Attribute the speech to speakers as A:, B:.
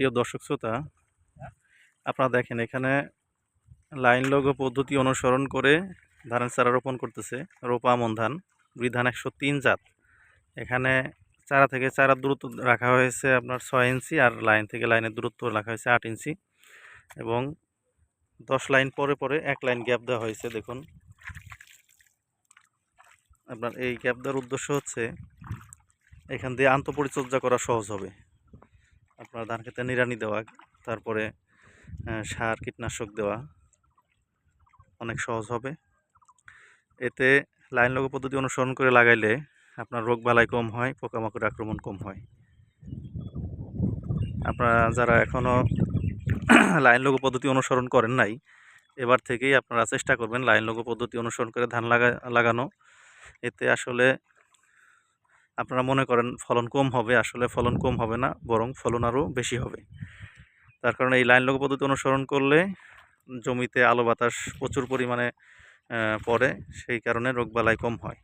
A: প্রিয় দর্শক শ্রোতা, আপনারা দেখেন এখানে লাইন লগো পদ্ধতি অনুসরণ করে ধানের চারা রোপণ করতেছে। রোপা আমন ধান, বিধান একশো তিন জাত। এখানে চারা থেকে চারার দূরত্ব রাখা হয়েছে আপনার ছয় ইঞ্চি আর লাইন থেকে লাইনের দূরত্ব রাখা হয়েছে আট ইঞ্চি এবং দশ লাইন পরে পরে এক লাইন গ্যাপ দেওয়া হয়েছে, দেখুন। আপনার এই গ্যাপ দেওয়ার উদ্দেশ্য হচ্ছে এখান দিয়ে আন্তঃপরিচর্যা করা সহজ হবে। আপনার ধান খেতে নিড়ানি দেওয়া, তারপরে সার, কীটনাশক দেওয়া অনেক সহজ হবে। এতে লাইন লগো পদ্ধতি অনুসরণ করে লাগাইলে আপনার রোগ বালাই কম হয় পোকামাকড় আক্রমণ কম হয়। আপনারা যারা এখনও লাইন লগো পদ্ধতি অনুসরণ করেন নাই, এবার থেকেই আপনারা চেষ্টা করবেন লাইন লগো পদ্ধতি অনুসরণ করে ধান লাগা, লাগানো। এতে আসলে আপনারা মনে করেন ফলন কম হবে, আসলে ফলন কম হবে না, বরং ফলন আরও বেশি হবে। তার কারণে এই লাইন লোক পদ্ধতি অনুসরণ করলে জমিতে আলো বাতাস প্রচুর পরিমাণে পড়ে, সেই কারণে রোগবালাই কম হয়।